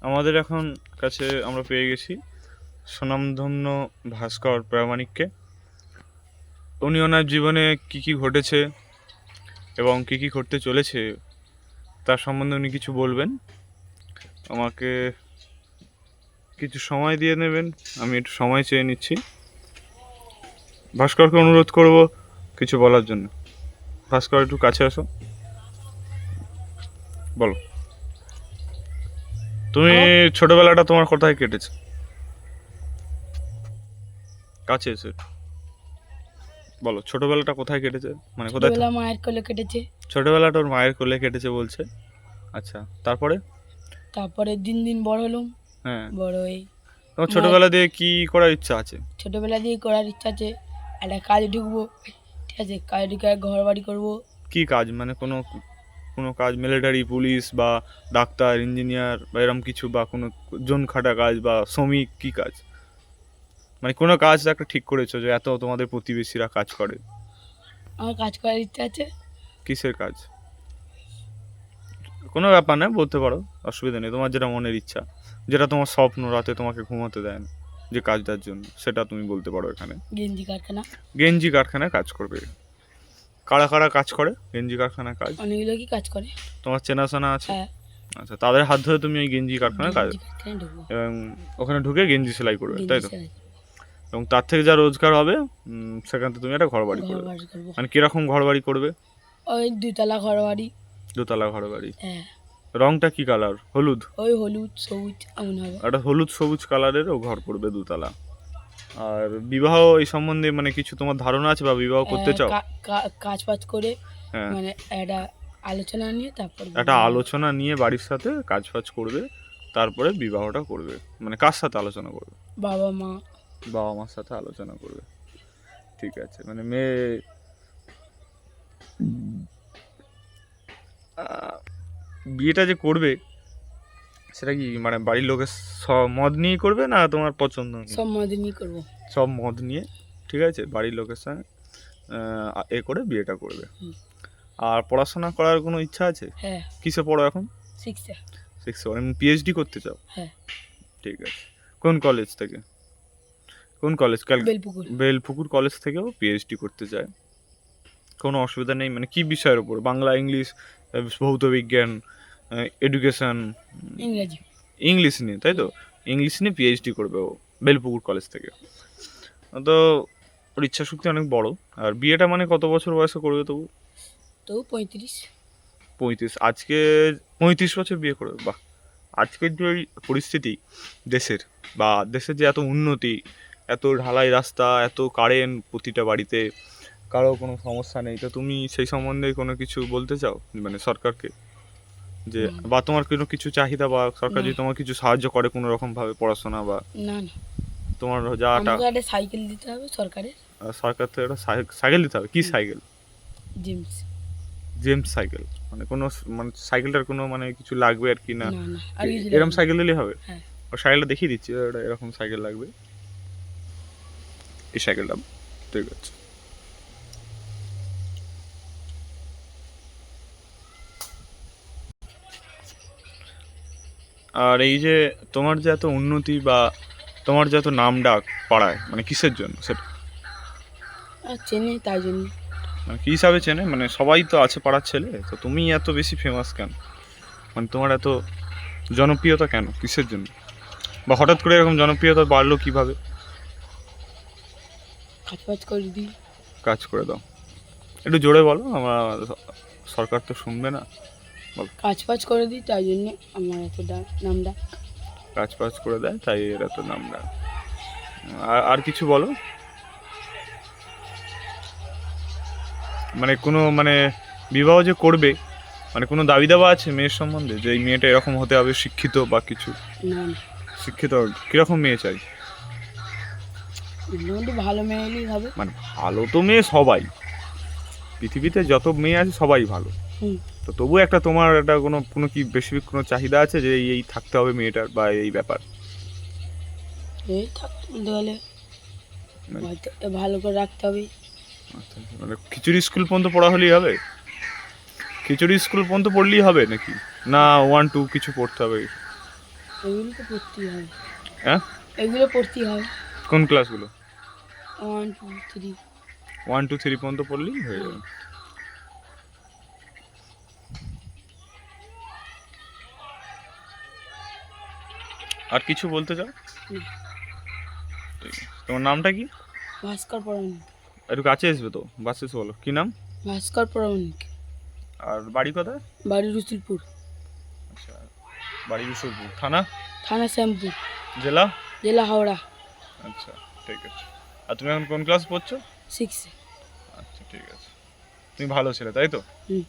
আমাদের এখন কাছে আমরা পেয়ে গেছি স্বনামধন্য ভাস্কর প্রামাণিককে। উনি ওনার জীবনে কি কি ঘটেছে এবং কি কি ঘটতে চলেছে তার সম্বন্ধে উনি কিছু বলবেন। আমাকে কিছু সময় দিয়ে নেবেন, আমি একটু সময় চেয়ে নিচ্ছি। ভাস্করকে অনুরোধ করব কিছু বলার জন্য। ভাস্কর, একটু কাছে আসো। বলো। তুমি ছোটবেলাটা তোমার কোথায় কেটেছে? কাছে এসে বলো ছোটবেলাটা কোথায় কেটেছে? মানে কোথায় ছোটবেলা মায়ের কোলে কেটেছে। ছোটবেলাটা ওর মায়ের কোলে কেটেছে বলছে। আচ্ছা তারপরে? তারপরে দিন দিন বড় হলাম। হ্যাঁ। বড় হয়ে তোমার ছোটবেলা দিয়ে কি করার ইচ্ছা আছে? ছোটবেলা দিয়ে করার ইচ্ছা আছে একটা কাজ ঢুকবো। ঠিক আছে কাজে ঢুকে ঘর বাড়ি করব। কি কাজ? মানে কোনো কোনো কাজ মিলিটারি পুলিশ বা ডাক্তার ইঞ্জিনিয়ার বা এরকম কিছু বা কোনো জন খাটা কাজ বা শ্রমিক কি কাজ? মানে কোনো কাজ একটা ঠিক করেছ যে এত তোমাদের প্রতিবেশীরা কাজ করে। আমার কাজ করার ইচ্ছা আছে। কিসের কাজ? কোনো ব্যাপার না বলতে পারো অসুবিধা নেই। তোমার যেটা মনের ইচ্ছা যেটা তোমার স্বপ্ন রাতে তোমাকে ঘুমাতে দেয় না যে কাজটার জন্য সেটা তুমি বলতে পারো এখানে। গেঞ্জি কারখানা। গেঞ্জি কারখানায় কাজ করবে। কারা কারা কাজ করে? গেঞ্জি কারখানায় কাজ? অনেকগুলো কি কাজ করে। তোমার চেনাশোনা আছে? হ্যাঁ। আচ্ছা তাদের হাত ধরে তুমি ওই গেঞ্জি কারখানায় কাজ এবং ওখানে ঢুকে গেঞ্জি সেলাই করবে তাই তো? এবং তার থেকে যা রোজগার হবে সেখান থেকে তুমি একটা ঘর বাড়ি করবে। মানে কীরকম ঘর বাড়ি করবে? ওই দুতলা ঘর বাড়ি দোতলা ঘর বাড়ি হ্যাঁ। রংটা কি কালার হলুদ? ওই হলুদ সবুজ এমন হবে। একটা হলুদ সবুজ কালারেরও ঘর পড়বে দুতলা। আর বিবাহ এই সম্বন্ধে মানে কিছু তোমার ধারণা আছে বা বিবাহ করতে হ্যাঁ, চাও? কাজ ফাজ করে হ্যাঁ। মানে একটা আলোচনা নিয়ে তারপর একটা আলোচনা নিয়ে বাড়ির সাথে কাজ ফাজ করবে তারপরে বিবাহটা করবে। মানে কার সাথে আলোচনা করবে? বাবা মা। বাবা মার সাথে আলোচনা করবে। ঠিক আছে মানে মেয়ে বিয়েটা যে করবে সেটা কি মানে বাড়ির লোকের সব মদ নিয়ে করবে না তোমার পছন্দ সব মদ নিয়ে করব। সব মত নিয়ে ঠিক আছে? বাড়ির লোকের সঙ্গে এ করে বিয়েটা করবে। আর পড়াশোনা করার কোনো ইচ্ছা আছে? হ্যাঁ। কিসে পড়ো এখন? সিক্সে সিক্স সেভেন পিএইচডি করতে চাও? হ্যাঁ। ঠিক আছে। কোন কলেজ থেকে? কোন কলেজ বেলপুকুর। বেলপুকুর কলেজ থেকেও পিএইচডি করতে চায়। কোনো অসুবিধা নেই। মানে কি বিষয়ের উপর? বাংলা ইংলিশ ভৌত বিজ্ঞান এডুকেশন ইংরেজি। ইংলিশ নিয়ে তাই তো? ইংলিশ নিয়ে পিএইচডি করবে ও বেলপুকুর কলেজ থেকে। তো ওর ইচ্ছা শক্তি অনেক বড়। আর বিয়েটা মানে কত বছর বয়সে করবে তবু? তো পঁয়ত্রিশ। পঁয়ত্রিশ। আজকে পঁয়ত্রিশ বছর বিয়ে করবে বাহ! আজকের যে পরিস্থিতি দেশের বা দেশের যে এত উন্নতি এত ঢালাই রাস্তা এত কারেন্ট প্রতিটা বাড়িতে কারও কোনো সমস্যা নেই। তো তুমি সেই সম্বন্ধে কোনো কিছু বলতে চাও মানে সরকারকে? যে বা তোমার কোনো কিছু চাহিদা বা সরকার যদি। তোমার কিছু সাহায্য করে কোনো রকম ভাবে পড়াশোনা বা না না। তোমার যা টা- আমাকে সাইকেল দিতে হবে সরকারের। সরকার থেকে একটা সাইকেল দিতে হবে? কি সাইকেল? জিমস। James cycle. মানে কোনো মানে সাইকেলটার কোনো মানে কিছু লাগবে আর কি না? এরকম সাইকেল দিলেই হবে? হ্যাঁ। ও সাইকেলটা দেখিয়ে দিচ্ছি এরকম সাইকেল লাগবে। এই সাইকেলটা ঠিক আছে। আর এই যে তোমার যে এত উন্নতি বা তোমার যে এত নাম ডাক পাড়ায় মানে কিসের জন্য সেটা? চেনে তাই জন্য। মানে কী হিসাবে চেনে? মানে সবাই তো আছে পাড়ার ছেলে তো তুমি এত বেশি ফেমাস কেন? মানে তোমার এত জনপ্রিয়তা কেন? কিসের জন্য? বা হঠাৎ করে এরকম জনপ্রিয়তা বাড়লো কীভাবে? কাজ করে দিই। কাজ করে দাও। একটু জোরে বলো আমরা সরকার তো শুনবে না। কাজ ফাজ করে দিই তাই জন্য আমার এত ডাক নাম ডাক। কাজ ফাজ করে দেয় তাই এরা তো নাম না আর আর কিছু বলো? মানে কোনো মানে বিবাহ যে করবে মানে কোনো দাবি দাবা আছে মেয়ের সম্বন্ধে? যে এই মেয়েটা এরকম হতে হবে শিক্ষিত বা কিছু? না না। শিক্ষিত কীরকম মেয়ে চাই? মোটামুটি ভালো মেয়ে এলেই হবে। মানে ভালো তো মেয়ে সবাই। পৃথিবীতে যত মেয়ে আছে সবাই ভালো। হুম। তো তবু একটা তোমার একটা কোনো কোনো কি বেশি কোনো চাহিদা আছে যে এই থাকতে হবে মেয়েটার বা এই ব্যাপার? এই থাকতে গেলে মানে- ভালো করে রাখতে হবে। আচ্ছা, মানে খিচুড়ি স্কুল পর্যন্ত পড়া হলেই হবে? খিচুড়ি স্কুল পর্যন্ত পড়লেই হবে নাকি? না ওয়ান টু কিছু পড়তে হবে? এগুলো তো পড়তেই হবে। হ্যাঁ? এগুলো পড়তেই হবে। কোন ক্লাসগুলো one two three one two three পর্যন্ত পড়লেই হয়ে যাবে। আর কিছু বলতে চাও? ঠিক তোমার নামটা কি? ভাস্কর পরামানিক একটু কাছে আসবে তো বাসে এসে বলো। কি নাম? ভাস্কর পরামানিক আর বাড়ি কোথায়? বাড়ি রসুলপুর। আচ্ছা বাড়ি বিশ্বপুর থানা? থানা শ্যামপুর। জেলা? জেলা হাওড়া। আচ্ছা ঠিক আছে। আর তুমি এখন কোন ক্লাস পড়ছো? সিক্সে আচ্ছা ঠিক আছে। তুমি ভালো ছেলে তাই তো? হুম।